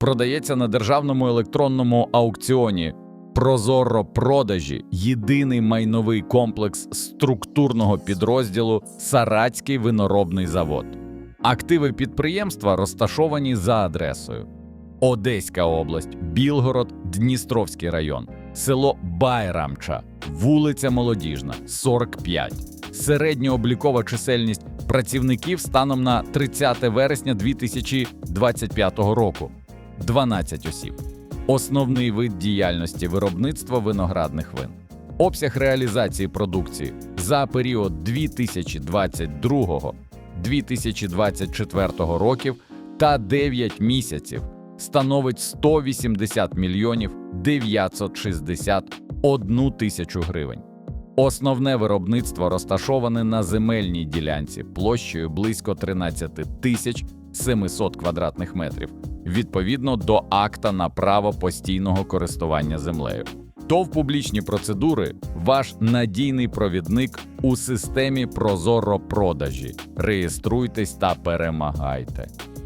продається на державному електронному аукціоні. Прозоро продажі єдиний майновий комплекс структурного підрозділу Саратський виноробний завод. Активи підприємства розташовані за адресою: Одеська область, Білгород, Дністровський район, село Байрамча, вулиця Молодіжна, 45. Середньооблікова чисельність працівників станом на 30 вересня 2025 року 12 осіб. Основний вид діяльності виробництва виноградних вин. Обсяг реалізації продукції за період 2022-2024 років та 9 місяців становить 180 мільйонів 961 тисячу гривень. Основне виробництво розташоване на земельній ділянці площею близько 13 тисяч 700 квадратних метрів, відповідно до акта на право постійного користування землею. ТОВ публічні процедури ваш надійний провідник у системі Прозоро продажі. Реєструйтесь та перемагайте.